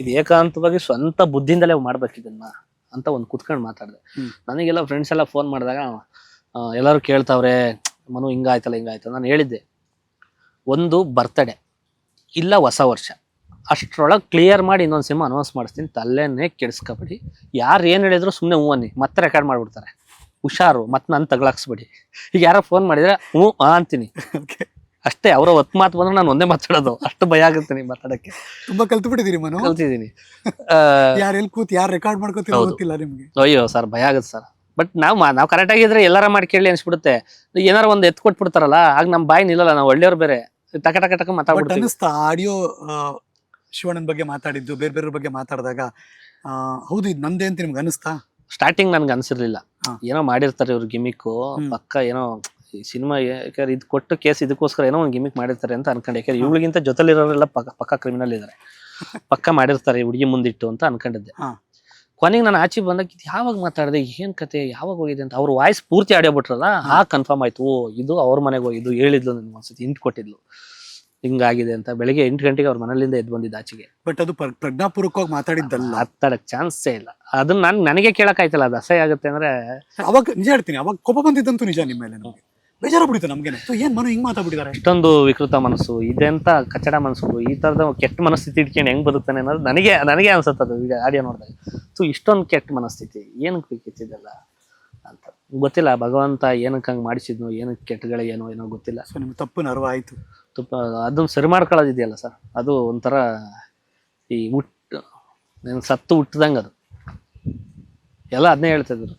ಇದು ಏಕಾಂತವಾಗಿ ಸ್ವಂತ ಬುದ್ಧಿಯಿಂದಲೇ ಮಾಡ್ಬೇಕು ಇದನ್ನ ಅಂತ ಒಂದು ಕುತ್ಕೊಂಡು ಮಾತಾಡಿದೆ. ನನಗೆಲ್ಲ ಫ್ರೆಂಡ್ಸ್ ಎಲ್ಲ ಫೋನ್ ಮಾಡಿದಾಗ ಎಲ್ಲರೂ ಕೇಳ್ತಾವ್ರೆ ಮನು ಹಿಂಗಾಯ್ತಲ್ಲ ಹಿಂಗಾಯ್ತು ನಾನು ಹೇಳಿದ್ದೆ. ಒಂದು ಬರ್ತಡೇ ಇಲ್ಲ ಹೊಸ ವರ್ಷ. ಅಷ್ಟರೊಳಗೆ ಕ್ಲಿಯರ್ ಮಾಡಿ ಇನ್ನೊಂದು ಸಿನಿಮಾ ಅನೌನ್ಸ್ ಮಾಡಿಸ್ತೀನಿ. ತಲೆನೇ ಕೆಡಿಸ್ಕೊಬೇಡಿ. ಯಾರು ಏನು ಹೇಳಿದ್ರು ಸುಮ್ಮನೆ ಹ್ಞೂ ಅನ್ನಿ. ಮತ್ತೆ ರೆಕಾರ್ಡ್ ಮಾಡಿಬಿಡ್ತಾರೆ. ಹುಷಾರು ಮತ್ತೆ ನಾನು ಬಿಡಿ ಈಗ ಯಾರೋ ಫೋನ್ ಮಾಡಿದ್ರೆ ಹ್ಞೂ ಆ ಅಂತೀನಿ. ಅಷ್ಟೇ ಅವರ ಒತ್ತು ಮಾತು ಬಂದ್ರೆ ನಾನು ಒಂದೇ ಮಾತಾಡೋದು. ಅಷ್ಟು ಭಯ ಆಗುತ್ತೆ ನೀವು ಮಾತಾಡೋಕ್ಕೆ. ತುಂಬಾ ಕಲ್ತು ಬಿಟ್ಟಿದ್ದೀರಿ ಮನು. ಕಲ್ತಿದ್ದೀನಿ. ಯಾರು ಎಲ್ಲಿ ಕೂತ್ ಯಾರು ರೆಕಾರ್ಡ್ ಮಾಡ್ಕೋತೀವಿ ಗೊತ್ತಿಲ್ಲ ನಿಮಗೆ. ಅಯ್ಯೋ ಸರ್ ಭಯ ಆಗುತ್ತೆ ಸರ್. ಬಟ್ ನಾವು ನಾವು ಕರೆಕ್ಟ್ ಆಗಿದ್ರೆ ಎಲ್ಲಾರ ಮಾಡಿ ಕೇಳಿ ಅನ್ಸ್ಬಿಡುತ್ತೆ. ಏನಾರ ಒಂದು ಎತ್ತು ಕೊಟ್ಬಿಡ್ತಾರಲ್ಲ ಆಗ ನಮ್ಮ ಬಾಯಿ ನಿಲ್ಲಲ್ಲ ನಾವು ಒಳ್ಳೆಯವ್ರು ಬೇರೆ. ಟಕ ಟಕ ಟಕ ಮಾತಾಡ್ಬಿಡ್ತೀವಿ. ಆಡಿಯೋ ಶಿವಣ್ಣನ ಬಗ್ಗೆ ಮಾತಾಡಿದ್ದು ಬೇರೆ ಬೇರೆ ಬಗ್ಗೆ ಮಾತಾಡಿದಾಗ ಹೌದು ಇದು ನಂದೇ ಅಂತ ನಿಮ್ಗೆ ಅನಿಸ್ತಾ ಸ್ಟಾರ್ಟಿಂಗ್ ನನ್ಗೆ ಅನ್ಸಿರ್ಲಿಲ್ಲ. ಏನೋ ಮಾಡಿರ್ತಾರೆ ಇವ್ರು ಗಿಮಿಕ್ಕು ಹ್ಮ್. ಪಕ್ಕ ಏನೋ ಈ ಸಿನಿಮಾ ಯಾಕಂದ್ರೆ ಇದು ಕೊಟ್ಟು ಕೇಸ್ ಇದಕ್ಕೋಸ್ಕರ ಏನೋ ಒಂದು ಗಿಮಿಕ್ ಮಾಡಿರ್ತಾರೆ ಅಂತ ಅನ್ಕೊಂಡೆ. ಯಾಕಂದ್ರೆ ಇವಳಿಗಿಂತ ಜೊತೆಲಿರೋರೆಲ್ಲ ಪಕ್ಕ ಪಕ್ಕ ಕ್ರಿಮಿನಲ್ ಇದ್ದಾರೆ ಪಕ್ಕ ಮಾಡಿರ್ತಾರೆ ಹುಡುಗಿ ಮುಂದಿಟ್ಟು ಅಂತ ಅನ್ಕೊಂಡಿದ್ದೆ. ಕೊನೆಗೆ ನಾನು ಆಚೆ ಬಂದಾಗ ಇದು ಯಾವಾಗ ಮಾತಾಡಿದೆ? ಏನ್ ಕತೆ? ಯಾವಾಗ ಹೋಗಿದೆ ಅಂತ ಅವ್ರ ವಾಯ್ಸ್ ಪೂರ್ತಿ ಆಡಿಯೋ ಬಿಟ್ರಲ್ಲ? ಆ ಕನ್ಫರ್ಮ್ ಆಯ್ತು. ಓ ಇದು ಅವ್ರ ಮನೆಗೆ ಹೋಗಿದ್ದು ಹೇಳಿದ್ಲು ನನ್ ಒಂದ್ಸತಿ ಇಂಟ್ ಕೊಟ್ಟಿದ್ಲು. ಹಿಂಗಾಗಿದೆ ಅಂತ ಬೆಳಿಗ್ಗೆ ಎಂಟು ಗಂಟೆಗೆ ಅವ್ರ ಮನೆಯಿಂದ ಎದ್ದು ಬಂದಿದ್ದ ಆಚೆಗೆ. ಬಟ್ ಅದು ಪ್ರ- ಪ್ರಜ್ಞಾಪೂರ್ವಕವಾಗಿ ಮಾತಾಡಿದ್ದಲ್ಲ. ಮಾತಾಡಕ್ ಚಾನ್ಸೇ ಇಲ್ಲ. ಅದನ್ನ ನಾನು ನನಗೆ ಕೇಳಕ್ ಆಯ್ತಲ್ಲ ಅದು ಅಸಹ್ಯ ಆಗುತ್ತೆ ಅಂದ್ರೆ ಅವಾಗ ನಿಜ ಹೇಳ್ತೀನಿ ಅವಾಗ ಕೋಪ ಬಂದಿದ್ದಂತೂ ನಿಜ ನಿಮ್ಮ ಮೇಲೆ ನಮಗೆ. ಬೇಜಾರು ಬಿಡುತ್ತೆ ನಮಗೆ ಸೊ ಏನ್ ಮನು ಹಿಂಗ್ ಮಾತಾಡ್ಬಿಟ್ಟಿದ್ದಾರೆ? ಇಷ್ಟೊಂದು ವಿಕೃತ ಮನಸ್ಸು ಇದೆಂತ ಕಚ್ಚಡ ಮನಸ್ಸುಗಳು ಈ ತರದ ಕೆಟ್ಟ ಮನಸ್ಥಿತಿ ಇಟ್ಕೊಂಡು ಹೆಂಗ್ ಬದುಕ್ತಾನೆ ಅನ್ನೋದು ನನಗೆ ನನಗೆ ಅನ್ಸುತ್ತೆ ಅದು ಈಗ ಆಡಿಯೋ ನೋಡಿದಾಗ. ಸೊ ಇಷ್ಟೊಂದು ಕೆಟ್ಟ ಮನಸ್ಥಿತಿ ಏನಕ್ಕೆ ಬೇಕಿತ್ತಿದೆಲ್ಲ ಅಂತ. ಗೊತ್ತಿಲ್ಲ ಭಗವಂತ ಏನಕ್ಕೆ ಹಂಗೆ ಮಾಡಿಸಿದ್ನು ಏನಕ್ಕೆ ಕೆಟ್ಟಗಳೇನೋ ಏನೋ ಗೊತ್ತಿಲ್ಲ. ಸೊ ನಿಮ್ಗೆ ತಪ್ಪು ನರ್ವ ಆಯ್ತು ತುಪ್ಪ ಅದನ್ನ ಸರಿ ಮಾಡ್ಕೊಳ್ಳೋದಿದೆಯಲ್ಲ ಸರ್? ಅದು ಒಂಥರ ಈ ಹುಟ್ಟು ಸತ್ತು ಹುಟ್ಟಿದಂಗೆ ಅದು ಎಲ್ಲ ಅದನ್ನೇ ಹೇಳ್ತಿದ್ರು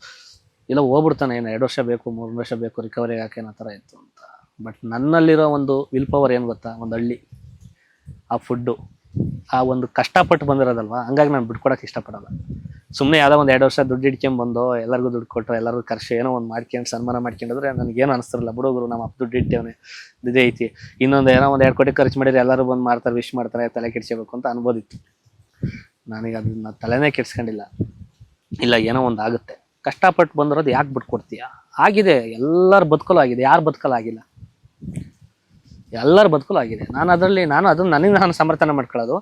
ಇಲ್ಲ ಹೋಗ್ಬಿಡ್ತಾನೆ ಏನು ಎರಡು ವರ್ಷ ಬೇಕು, ಮೂರು ವರ್ಷ ಬೇಕು ರಿಕವರಿ ಹಾಕಿ ಏನೋ ಥರ ಇತ್ತು ಅಂತ. ಬಟ್ ನನ್ನಲ್ಲಿರೋ ಒಂದು ವಿಲ್ ಪವರ್ ಏನು ಗೊತ್ತಾ? ಒಂದು ಹಳ್ಳಿ. ಆ ಫುಡ್ಡು ಆ ಒಂದು ಕಷ್ಟಪಟ್ಟು ಬಂದಿರೋದಲ್ವ? ಹಂಗಾಗಿ ನಾನು ಬಿಟ್ಕೊಡಕ್ಕೆ ಇಷ್ಟಪಡಲ್ಲ. ಸುಮ್ಮನೆ ಯಾವುದೋ ಒಂದು ಎರಡು ವರ್ಷ ದುಡ್ಡು ಇಟ್ಕೊಂಬಂದು ಎಲ್ಲರಿಗೂ ದುಡ್ಡು ಕೊಟ್ಟರು, ಎಲ್ಲರಿಗೂ ಖರ್ಚು ಏನೋ ಒಂದು ಮಾಡ್ಕೊಂಡು, ಸನ್ಮಾನ ಮಾಡ್ಕೊಂಡಿದ್ರೆ ನನಗೇನು ಅನಿಸ್ತಿರಲ್ಲ ಬಿಡೋಗ್ರು ನಮ್ಮ ಅಪ್ಪ ದುಡ್ಡು ಇಟ್ಟೇವನೆ, ಇದೇ ಐತಿ. ಇನ್ನೊಂದು ಏನೋ ಒಂದು ಎರಡು ಕೋಟಿ ಖರ್ಚು ಮಾಡಿದ್ರೆ ಎಲ್ಲರೂ ಬಂದು ಮಾಡ್ತಾರೆ ವಿಶ್ ಮಾಡ್ತಾರೆ, ತಲೆ ಕೆಡಿಸಬೇಕು ಅಂತ ಅನ್ಬೋದಿತ್ತು. ನನಗೆ ಅದನ್ನ ತಲೆನೇ ಕೆಡ್ಸ್ಕೊಂಡಿಲ್ಲ. ಇಲ್ಲ, ಏನೋ ಒಂದು ಆಗುತ್ತೆ. ಕಷ್ಟಪಟ್ಟು ಬಂದಿರೋದು ಯಾಕೆ ಬಿಟ್ಕೊಡ್ತೀಯ? ಆಗಿದೆ ಎಲ್ಲರ ಬದುಕಲು ಆಗಿದೆ ಯಾರು ಬದುಕಲು ಆಗಿಲ್ಲ? ಎಲ್ಲರ ಬದುಕಲು ಆಗಿದೆ. ನಾನು ಅದರಲ್ಲಿ ನಾನು ಅದನ್ನು ನನಗೆ ನಾನು ಸಮರ್ಥನೆ ಮಾಡ್ಕೊಳ್ಳೋದು.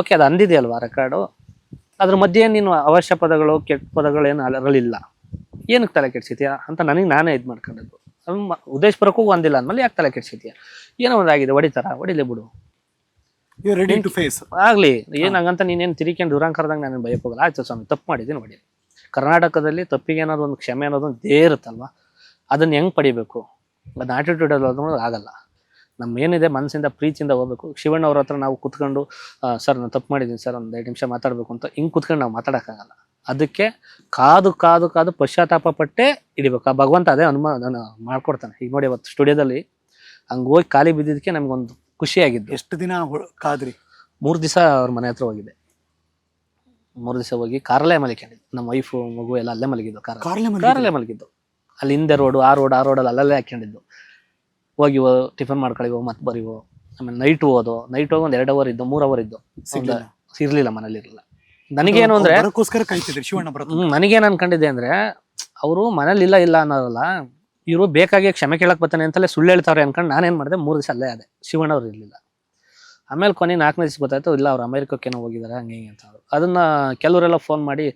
ಓಕೆ ಅದು ಅಂದಿದೆಯಲ್ವಾ ರೆಕಾರ್ಡು? ಅದ್ರ ಮಧ್ಯೆ ನೀನು ಅವಶ್ಯ ಪದಗಳು ಕೆಟ್ಟ ಪದಗಳು ಏನು ಅದರಲ್ಲಿಲ್ಲ? ಏನಕ್ಕೆ ತಲೆ ಕೆಡ್ಸಿದ್ಯಾ ಅಂತ ನನಗೆ ನಾನೇ ಇದು ಮಾಡ್ಕೊಂಡದ್ದು. ಉದ್ದೇಶಪರಕ್ಕೂ ಒಂದಿಲ್ಲ ಅಂದಮೇಲೆ ಯಾಕೆ ತಲೆ ಕೆಡ್ಸಿದ್ಯಾ? ಏನೋ ಒಂದಾಗಿದೆ ಹೊಡಿತಾರ? ಹೊಡಿಲಿ ಬಿಡು. ಯು ರೆಡಿ ಟು ಫೇಸ್ ಆಗಲಿ ಏನು ಹಂಗಂತ ನೀನೇನು ತಿರಿಕೊಂಡು ದುರಾಂಕರದಾಗ ನಾನು ಭಯಕ್ಕೆ ಹೋಗಲ್ಲ? ಆಯ್ತು ಸ್ವಾಮಿ ತಪ್ಪು ಮಾಡಿದ್ದೀನಿ ಹೊಡಿ. ಕರ್ನಾಟಕದಲ್ಲಿ ತಪ್ಪಿಗೆ ಏನಾದ್ರು ಒಂದು ಕ್ಷಮೆ ಅನ್ನೋದು ಒಂದು ಇದೇ ಇರುತ್ತಲ್ವಾ? ಅದನ್ನ ಹೆಂಗ್ ಪಡಿಬೇಕು? ಅದನ್ನ ಆಟಿಟ್ಯೂಡ್ ಅನ್ನೋದು ಆಗಲ್ಲ. ನಮ್ಮ ಏನಿದೆ ಮನಸ್ಸಿಂದ ಪ್ರೀತಿಯಿಂದ ಹೋಗ್ಬೇಕು. ಶಿವಣ್ಣ ಅವ್ರ ಹತ್ರ ನಾವು ಕುತ್ಕೊಂಡು ಸರ್ ನಾನು ತಪ್ಪು ಮಾಡಿದ್ದೀನಿ ಸರ್ ಒಂದು ಎರಡು ನಿಮಿಷ ಮಾತಾಡಬೇಕು ಅಂತ ಹಿಂಗೆ ಕುತ್ಕೊಂಡು ನಾವು ಮಾತಾಡೋಕ್ಕಾಗಲ್ಲ. ಅದಕ್ಕೆ ಕಾದು ಕಾದು ಕಾದು ಪಶ್ಚಾತ್ತಾಪ ಪಟ್ಟೆ ಇಡಬೇಕು ಆ ಭಗವಂತ ಅದೇ ಅನುಮಾನ ಮಾಡ್ಕೊಡ್ತಾನೆ. ಈಗ ನೋಡಿ ಅವತ್ತು ಸ್ಟುಡಿಯೋದಲ್ಲಿ ಹಂಗೆ ಹೋಗಿ ಖಾಲಿ ಬಿದ್ದಿದ್ದಕ್ಕೆ ನಮ್ಗೊಂದು ಖುಷಿಯಾಗಿದ್ದು. ಎಷ್ಟು ದಿನ ಕಾದ್ರಿ? ಮೂರು ದಿವಸ ಅವ್ರ ಮನೆ ಹತ್ರ ಹೋಗಿದ್ದೆ ಮೂರು ದಿವಸ ಹೋಗಿ ಕಾರಲ್ಲೇ ಮಲಿಕೊಂಡಿದ್ದು ನಮ್ಮ ವೈಫು ಮಗು ಎಲ್ಲ ಅಲ್ಲೇ ಮಲಗಿದ್ದು ಕಾರ್ ಕಾರ್ಲೆ ಕಾರಲ್ಲೇ ಮಲಗಿದ್ದು. ಅಲ್ಲಿ ಹಿಂದೆ ರೋಡು ಆ ರೋಡ್ ಆ ರೋಡಲ್ಲಿ ಅಲ್ಲಲ್ಲೇ ಹಾಕೊಂಡಿದ್ದು ಹೋಗಿ ಟಿಫನ್ ಮಾಡ್ಕೊಳಿವೋ ಮತ್ತೆ ಬರಿವೋ ಆಮೇಲೆ ನೈಟ್ ಹೋದು ನೈಟ್ ಹೋಗಿ ಒಂದು ಎರಡು ಅವರ್ ಇದ್ದು ಮೂರು ಅವರ್ ಇದ್ದು. ಸಿಗ್ಲಿಲ್ಲ. ಇರ್ಲಿಲ್ಲ ಮನೇಲಿ ಇರಲಿಲ್ಲ. ನನಗೇನು ಅಂದ್ರೆ ಬರೋಕ್ಕೋಸ್ಕರ ಕಾಯ್ತಿದ್ರಿ ಶಿವಣ್ಣ ಹ್ಮ್, ನನಗೇನ್ ಅನ್ಕೊಂಡಿದ್ದೆ ಅಂದ್ರೆ ಅವರು ಮನೇಲಿ ಇಲ್ಲ ಇಲ್ಲ ಅನ್ನೋರಲ್ಲ ಇವರು ಬೇಕಾಗಿ ಕ್ಷಮೆ ಕೇಳಕ್ ಬರ್ತಾನೆ ಅಂತಲೇ ಸುಳ್ಳು ಹೇಳ್ತಾವ್ರೆ ಅನ್ಕೊಂಡು ನಾನೇನ್ ಮಾಡಿದೆ ಮೂರು ದಿವಸ ಅಲ್ಲೇ ಅದೇ ಶಿವಣ್ಣ ಅವ್ರು ಇರ್ಲಿಲ್ಲ. ಆಮೇಲೆ ಕೊನೆ ನಾಲ್ಕನೇ ದಿವಸ ಗೊತ್ತಾಯ್ತು, ಇಲ್ಲ ಅವ್ರು ಅಮೆರಿಕಕ್ಕೇನೋ ಹೋಗಿದ್ದಾರೆ ಹಂಗೆ ಹಿಂಗೆ ಅಂತ ಅವರು. ಅದನ್ನ ಕೆಲವರೆಲ್ಲ ಫೋನ್ ಮಾಡಿ,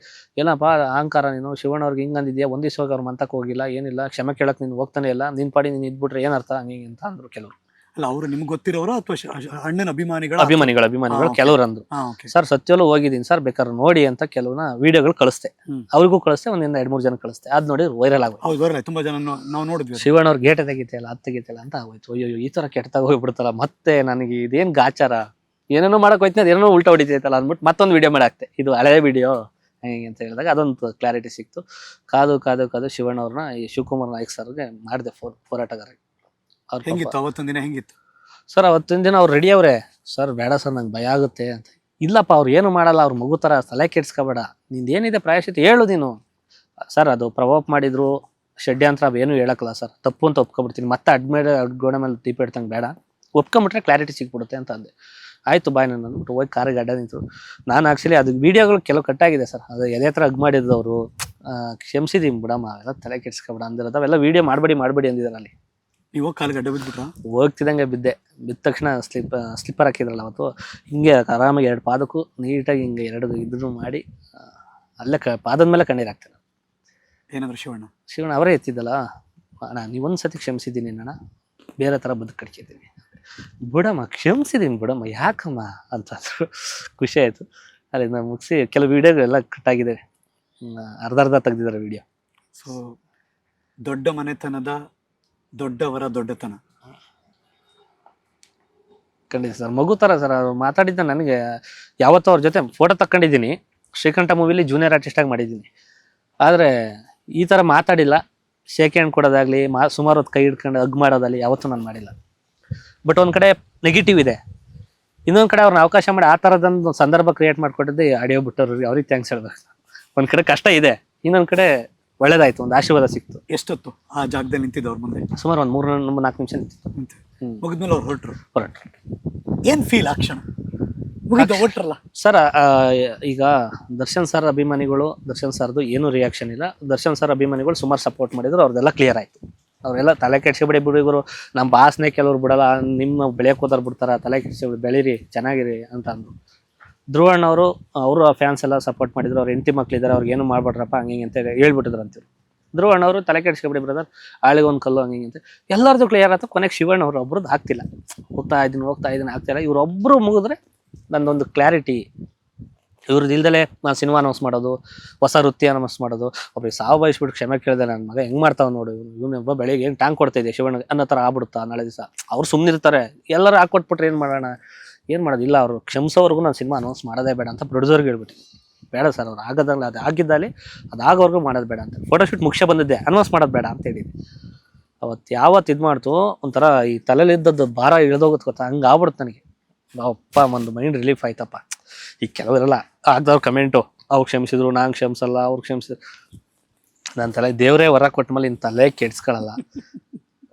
ಏನಪ್ಪ, ಅಹಂಕಾರ ನೀನು, ಶಿವಣ್ಣ ಅವ್ರಿಗೆ ಹಿಂಗೆ ಅಂದಿದ್ಯಾ, ಒಂದು ದಿವಸ ಹೋಗಿ ಅವ್ರ ಮಂತಕ್ಕೆ ಹೋಗಿಲ್ಲ, ಏನಿಲ್ಲ, ಕ್ಷಮೆ ಕೇಳಕ್ಕೆ ನೀನು ಹೋಗ್ತಾನೆ ಇಲ್ಲ, ನಿನ್ ಪಾಡಿ ನೀನು ಇದ್ಬಿಟ್ರೆ ಏನರ್ಥ ಹಂಗೆ ಹಿಂಗೆ ಅಂತ ಅಂದರು ಕೆಲವರು. ಅಲ್ಲ ಅವರು ನಿಮ್ಗೆ ಗೊತ್ತಿರೋರು ಅಥವಾ ಅಣ್ಣನ ಅಭಿಮಾನಿಗಳ ಅಭಿಮಾನಿಗಳು ಅಭಿಮಾನಿಗಳು ಕೆಲವರು ಅಂದ್ರು ಹಾ ಓಕೆ ಸರ್ ಸತ್ಯಲ್ಲೂ ಹೋಗಿದ್ದೀನಿ. ಸರ್ ಬೇಕಾದ್ರೆ ನೋಡಿ ಅಂತ ಕೆಲವನ್ನ ವಿಡಿಯೋಗಳು ಕಳಿಸ್ತೆ. ಅವ್ರಿಗೂ ಕಳಿಸ್ತೆ ಒಂದಿಂದ ಎರಡ್ ಮೂರು ಜನ ಕಳಿಸ್ತೆ. ಅದ್ ನೋಡಿ ವೈರಲ್ ಆಗುತ್ತೆ ಹೌದು ಬರಲ್ಲ ತುಂಬಾ ಜನ ನೋ- ನಾವು ನೋಡಿದ್ವಿ ಅದು. ಶಿವಣ್ಣ ಅವ್ರ ಗೇಟ್ ತೆಗಿತಿಲ್ಲ ಅದು ತೆಗಿತಿಲ್ಲ ಅಂತ ಆಗೋಯ್ತು. ಅಯ್ಯೋ ಈ ತರ ಕೆಟ್ಟದಾಗ ಹೋಗ್ಬಿಡ್ತಲ್ಲ. ಮತ್ತೆ ನನಗೆ ಇದೇನ್ ಗಾಚಾರ? ಏನೇನೋ ಮಾಡಕ್ ಹೋಯ್ತೀನಿ ಅದೇನೋ ಉಲ್ಟಾ ಹೊಡಿತೈತಲ್ಲ ಅಂದ್ಬಿಟ್ಟು ಮತ್ತೊಂದು ವಿಡಿಯೋ ಮಾಡಾಕ್ತೆ. ಇದು ಹಳೆ ವಿಡಿಯೋ ಹೆಂಗೆ ಅಂತ ಹೇಳಿದಾಗ ಅದೊಂದು ಕ್ಲಾರಿಟಿ ಸಿಕ್ತು. ಕಾದು ಕಾದು ಕಾದು ಶಿವಣ್ಣ ಅವ್ರನ್ನ ಈ ಶಿವಕುಮಾರ್ ನಾಯಕ್ ಸರ್ಗೆ ಮಾಡಿದೆ ಫೋರ್ ಹೋರಾಟಗಾರರಿಗೆ ಅವ್ರ ಹೆಂಗಿತ್ತು? ಅವತ್ತೊಂದ್ ದಿನ ಹೆಂಗಿತ್ತು? ಸರ್ ಅವತ್ತಿನ ದಿನ ಅವ್ರು ರೆಡಿ ಅವ್ರೆ. ಸರ್ ಬೇಡ ಸರ್ ನಂಗೆ ಭಯ ಆಗುತ್ತೆ ಅಂತ. ಇಲ್ಲಪ್ಪ ಅವ್ರು ಏನು ಮಾಡಲ್ಲ ಅವ್ರ ಮಗು ಥರ ತಲೆ ಕೆಡ್ಸ್ಕೊಬೇಡ. ನಿಂದು ಏನಿದೆ ಪ್ರಾಯಶ್ಚಿತ ಹೇಳು ನೀನು. ಸರ್ ಅದು ಪ್ರವೋಪ್ ಮಾಡಿದ್ರು ಷಡ್ಯಂತ್ರ ಏನು ಹೇಳಕ್ಕಲ್ಲ ಸರ್. ತಪ್ಪು ಅಂತ ಒಪ್ಕೊಬಿಡ್ತೀನಿ. ಮತ್ತೆ ಅಡ್ಮೇಲೆ ಗೋಡೆ ಮೇಲೆ ದೀಪ ಇಡ್ತಂಗೆ ಬೇಡ. ಒಪ್ಕೊಂಬಿಟ್ರೆ ಕ್ಲಾರಿಟಿ ಸಿಕ್ಬಿಡುತ್ತೆ ಅಂತ ಅಂದೆ. ಆಯ್ತು ಬಾಯ್ ನಾನು ಅಂದ್ಬಿಟ್ಟು ಹೋಗಿ ಕಾರಿಗೆ ಅಡ್ಡ ನಿಂತು. ನಾನು ಆಕ್ಚುಲಿ ಅದು ವಿಡಿಯೋಗಳು ಕೆಲವು ಕಟ್ಟಾಗಿದೆ ಸರ್. ಅದು ಎದೆ ಹತ್ರ ಹಗ್ ಮಾಡಿದ್ದವರು ಕ್ಷಮಿಸಿದೀನಿ ಬಿಡಮ್ಮ ಅವೆಲ್ಲ ತಲೆ ಕೆಡ್ಸ್ಕೊಬೇಡ ಅಂದಿರೋದು. ಅವೆಲ್ಲ ವಿಡಿಯೋ ಮಾಡಬೇಡಿ ಮಾಡಬೇಡಿ ಅಂದಿದ್ದಾರೆ ಅಲ್ಲಿ. ನೀವು ಕಾಲು ಗಡ್ಡೆ ಬಿದ್ಬಿಟ್ರ? ಹೋಗ್ತಿದ್ದಂಗೆ ಬಿದ್ದೆ. ಬಿದ್ದ ತಕ್ಷಣ ಸ್ಲಿಪ್ ಸ್ಲಿಪ್ಪರ್ ಹಾಕಿದ್ರಲ್ಲ ಅವತ್ತು. ಹಿಂಗೆ ಆರಾಮಾಗಿ ಎರಡು ಪಾದಕ್ಕೂ ನೀಟಾಗಿ ಹಿಂಗೆ ಎರಡು ಇದನ್ನು ಮಾಡಿ ಅಲ್ಲೇ ಕ ಪಾದದ ಮೇಲೆ ಕಣ್ಣೀರು ಹಾಕ್ತಾರೆ ಏನಂದ್ರೆ ಶಿವಣ್ಣ? ಶಿವಣ್ಣ ಅವರೇ ಎತ್ತಿದ್ದಲ್ಲ? ಅಣ್ಣ ನೀವೊಂದು ಸತಿ ಕ್ಷಮಿಸಿದ್ದೀನಿ ಅಣ್ಣ. ಬೇರೆ ಥರ ಬದುಕಡ್ಕಿದ್ದೀನಿ ಬಿಡಮ್ಮ ಕ್ಷಮಿಸಿದ್ದೀನಿ ಬಿಡಮ್ಮ ಯಾಕಮ್ಮ ಅಂತ. ಖುಷಿ ಆಯಿತು. ಅಲ್ಲಿಂದ ಮುಗಿಸಿ ಕೆಲವು ವಿಡಿಯೋಗಳೆಲ್ಲ ಕಟ್ಟಾಗಿದೆ ಅರ್ಧ ಅರ್ಧ ತೆಗ್ದಿದ್ದಾರೆ ವಿಡಿಯೋ ಸೊ ದೊಡ್ಡ ಮನೆತನದ ದೊಡ್ಡವರ ದೊಡ್ಡತನ. ಖಂಡಿತ ಸರ್, ಮಗು ಥರ ಸರ್ ಅವ್ರು ಮಾತಾಡಿದ್ದ ನನಗೆ ಯಾವತ್ತೂ ಅವ್ರ ಜೊತೆ ಫೋಟೋ ತಕ್ಕೊಂಡಿದ್ದೀನಿ. ಶ್ರೀಕಂಠ ಮೂವಿಲಿ ಜೂನಿಯರ್ ಆರ್ಟಿಸ್ಟಾಗಿ ಮಾಡಿದ್ದೀನಿ. ಆದರೆ ಈ ಥರ ಮಾತಾಡಿಲ್ಲ. ಶೇಕ್ ಹ್ಯಾಂಡ್ ಕೊಡೋದಾಗಲಿ, ಮಾ ಸುಮಾರು ಹೊತ್ತು ಕೈ ಹಿಡ್ಕೊಂಡು ಅಗ್ ಮಾಡೋದಾಗಲಿ ಯಾವತ್ತೂ ನಾನು ಮಾಡಿಲ್ಲ. ಬಟ್ ಒಂದು ಕಡೆ ನೆಗೆಟಿವ್ ಇದೆ. ಇನ್ನೊಂದು ಕಡೆ ಅವ್ರನ್ನ ಅವಕಾಶ ಮಾಡಿ ಆ ಥರದೊಂದು ಸಂದರ್ಭ ಕ್ರಿಯೇಟ್ ಮಾಡಿಕೊಟ್ಟಿದ್ದೆ ಆಡಿಯೋ ಬಿಟ್ಟವ್ರಿಗೆ ಅವ್ರಿಗೆ ಥ್ಯಾಂಕ್ಸ್ ಹೇಳ್ಬೇಕು. ಒಂದು ಕಡೆ ಕಷ್ಟ ಇದೆ. ಇನ್ನೊಂದು ಕಡೆ ಒಳ್ಳೇದಾಯ್ತು ಒಂದು ಆಶೀರ್ವಾದ ಸಿಕ್ತು. ಎಷ್ಟೊತ್ತು ಆ ಜಾಗದಲ್ಲಿ ನಿಂತಿದ್ದವ್ರ ಮುಂದೆ? ಸುಮಾರು ಒಂದು ಮೂರು ನಾಲ್ಕು ನಿಮಿಷ ನಿಂತಿತ್ತು. ನಿಂತು. ಹ್ಮ್. ಮುಗಿದ್ಮೇಲೆ ಅವ್ರು ಹೊರಟ್ರು. ಹೊರಟು ಏನ್ ಫೀಲ್ ಆ ಕ್ಷಣ? ಮುಗಿದ ಹೊಟ್ರಲ್ಲ ಸರ್ ಆ, ಈಗ ದರ್ಶನ್ ಸರ್ ಅಭಿಮಾನಿಗಳು ದರ್ಶನ್ ಸರ್ದು ಏನು ರಿಯಾಕ್ಷನ್ ಇಲ್ಲ. ದರ್ಶನ್ ಸರ್ ಅಭಿಮಾನಿಗಳು ಸುಮಾರು ಸಪೋರ್ಟ್ ಮಾಡಿದ್ರು ಅವ್ರದೆಲ್ಲ ಕ್ಲಿಯರ್ ಆಯ್ತು. ಅವರೆಲ್ಲ ತಲೆ ಕೆಡ್ಸ್ಕೊಬೇಡಿ ಬಿಡುಗರು ನಮ್ಮ ಬಾಸ್ನೇ ಕೆಲವ್ರು ಬಿಡಲ್ಲ ನಿಮ್ಮ ಬೆಳೆಯಕ್ಕೆ ಹೋದವ್ರು ಬಿಡ್ತಾರ ತಲೆ ಕೆಡ್ಸ್ಕೊಬೇಡಿ ಬೆಳೀರಿ ಚೆನ್ನಾಗಿರಿ ಅಂತ ಅಂದ್ರು. ಧ್ರುವಣ್ಣವರು ಅವರು ಅವರು ಫ್ಯಾನ್ಸ್ ಎಲ್ಲ ಸಪೋರ್ಟ್ ಮಾಡಿದ್ರು, ಅವ್ರು ಹೆಂಡತಿ ಮಕ್ಳಿದ್ದಾರೆ ಅವ್ರಿಗೆ ಏನು ಮಾಡ್ಬೇಡ್ರಪ್ಪ ಹಂಗೆ ಹಿಂಗೆ ಅಂತ ಹೇಳ್ಬಿಟ್ಟಿದ್ರು ಅಂತೀವಿ ಧ್ರುವಣ್ಣ ಅವರು ತಲೆ ಕೆಡಿಸ್ಕೊಬಿಡಿ ಬ್ರದರ್ ಆಳಿಗೆ ಒಂದು ಕಲ್ಲು ಹಂಗೆ ಅಂತ ಎಲ್ಲರದ್ದು ಕ್ಲಿಯರ್ ಆಯ್ತು ಕೊನೆಗೆ ಶಿವಣ್ಣ ಅವ್ರು ಒಬ್ರದ್ದು ಆಗ್ತಿಲ್ಲ ಹೋಗ್ತಾ ಇದ್ದೀನಿ ಹೋಗ್ತಾ ಇದ್ದೀನಿ ಆಗ್ತಿಲ್ಲ ಇವರೊಬ್ಬರು ಮುಗಿದ್ರೆ ನನ್ನೊಂದು ಕ್ಲಾರಿಟಿ ಇವ್ರದ್ದು ಇಲ್ದಲೇ ನಾನು ಸಿನಿಮಾ ಅನೌನ್ಸ್ ಮಾಡೋದು, ಹೊಸ ವೃತ್ತಿ ಅನೌನ್ಸ್ ಮಾಡೋದು ಒಬ್ಬರಿಗೆ ಸಾವು ಬಯಸ್ಬಿಟ್ಟು ಕ್ಷಮೆ ಕೇಳಿದೆ ನನ್ನ ಮಗ, ಹೆಂಗೆ ಮಾಡ್ತಾವೆ ನೋಡು ಇವನೊಬ್ಬ ಬೆಳಿಗ್ಗೆ ಏನು ಟ್ಯಾಂಕ್ ಕೊಡ್ತಾ ಶಿವಣ್ಣ ಅನ್ನೋ ಥರ ಆಗ್ಬಿಡುತ್ತಾ ನಾಳೆ ದಿವಸ? ಅವ್ರು ಸುಮ್ಮನಿರ್ತಾರೆ ಎಲ್ಲರೂ ಹಾಕ್ಕೊಟ್ಬಿಟ್ರೆ ಏನು ಮಾಡೋಣ? ಏನು ಮಾಡೋದು? ಇಲ್ಲ, ಅವರು ಕ್ಷಮಿಸೋವರೆಗೂ ನಾನು ಸಿನಿಮಾ ಅನೌನ್ಸ್ ಮಾಡೋದೇ ಬೇಡ ಅಂತ ಪ್ರೊಡ್ಯೂಸರ್ಗೆ ಹೇಳ್ಬಿಟ್ಟು ಬೇಡ ಸರ್ ಅವ್ರು ಆಗದಲ್ಲ ಅದು ಆಗಿದ್ದಲ್ಲಿ ಅದಾಗೋವರೆಗೂ ಮಾಡೋದು ಬೇಡ ಅಂತ. ಫೋಟೋಶೂಟ್ ಮುಖ್ಯ ಬಂದಿದ್ದೆ ಅನೌನ್ಸ್ ಮಾಡೋದು ಬೇಡ ಅಂತ ಹೇಳಿದ್ದೆ ಅವತ್ತು ಯಾವತ್ತು ಇದು ಮಾಡ್ತು, ಒಂಥರ ಈ ತಲೆಲಿದ್ದದ್ದು ಭಾರ ಇಳಿದೋಗುತ್ತೆ ಗೊತ್ತಾ? ಹಂಗೆ ಆಗ್ಬಿಡುತ್ತೆ ನನಗೆ. ಅಪ್ಪ ಒಂದು ಮೈಂಡ್ ರಿಲೀಫ್ ಆಯ್ತಪ್ಪ. ಈಗ ಕೆಲವರೆಲ್ಲ ಆಗ್ದವ್ರು ಕಮೆಂಟು ಅವ್ರು ಕ್ಷಮಿಸಿದ್ರು, ನಾನು ಕ್ಷಮಿಸಲ್ಲ, ಅವ್ರು ಕ್ಷಮಿಸಿದ್ರು. ನನ್ನ ತಲೆ ದೇವರೇ ಹೊರ ಕೊಟ್ಟ ಮೇಲೆ ಇನ್ನು ತಲೆ ಕೆಡ್ಸ್ಕೊಳಲ್ಲ.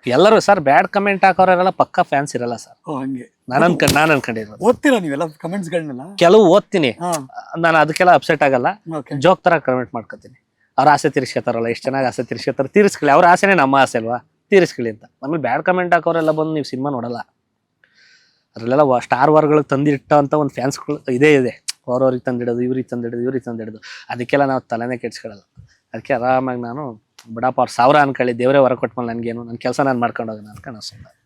ಎಲ್ಲರೂ ಸರ್ ಬ್ಯಾಡ್ ಕಮೆಂಟ್ ಹಾಕೋರೆಲ್ಲ ಪಕ್ಕ ಫ್ಯಾನ್ಸ್ ಇರಲ್ಲ ಸರ್. ಓ ಹಂಗೆ. ನಾನು ಅನ್ಕೊಂಡ್ ನಾನು ಅನ್ಕೊಂಡಿರೋದು ಓದ್ತೀರಾ ನೀವೆಲ್ಲ ಕಮೆಂಟ್ಸ್ಗಳನ್ನೆಲ್ಲ ಕೆಲವು ಓದ್ತೀನಿ. ಹಾ. ನಾನು ಅದಕ್ಕೆಲ್ಲ ಅಪ್ಸೆಟ್ ಆಗಲ್ಲ. ಓಕೆ ಜೋಕ್ ತರ ಕಮೆಂಟ್ ಮಾಡ್ಕೊತೀನಿ. ಅವ್ರ ಆಸೆ ತೀರಿಸ್ಕೊತಾರಲ್ಲ ಎಷ್ಟು ಚೆನ್ನಾಗಿ ಆಸೆ ತೀರಿಸ್ಕೊತಾರೆ ತೀರಿಸ್ಕೊಳ್ಳಿ. ಅವ್ರ ಆಸೆನೇ ನಮ್ಮ ಆಸೆ ಅಲ್ವಾ? ತೀರಿಸ್ಕೊಳ್ಳಿ ಅಂತ. ಆಮೇಲೆ ಬ್ಯಾಡ್ ಕಮೆಂಟ್ ಹಾಕೋರೆಲ್ಲ ಬಂದು ನೀವು ಸಿನಿಮಾ ನೋಡಲ್ಲ. ಅದ್ರಲ್ಲೆಲ್ಲ ಸ್ಟಾರ್ ವಾರ್ಗಳಿಗೆ ತಂದಿಟ್ಟ ಅಂತ ಒಂದು ಫ್ಯಾನ್ಸ್ಗಳು ಇದೇ ಇದೆ. ಅವ್ರವ್ರಿಗೆ ತಂದಿಡೋದು ಇವ್ರಿಗೆ ತಂದಿಡೋದು ಇವ್ರಿಗೆ ತಂದಿಡೋದು. ಅದಕ್ಕೆಲ್ಲ ನಾವು ತಲೆನೇ ಕೆಡ್ಸ್ಕೊಳಲ್ಲ. ಅದಕ್ಕೆ ಆರಾಮಾಗಿ ನಾನು ಬಿಡಪ್ಪ ಅವ್ರು ಸಾವಿರ ಅನ್ಕೊಳ್ಳಿ ದೇವರೇ ಹೊರ ಕೊಟ್ಮೇಲೆ ನನಗೇನು ನನ್ನ ಕೆಲಸ ನಾನು ಮಾಡ್ಕೊಂಡು ಹೋಗೋಣ ಸುಮ್ಮನೆ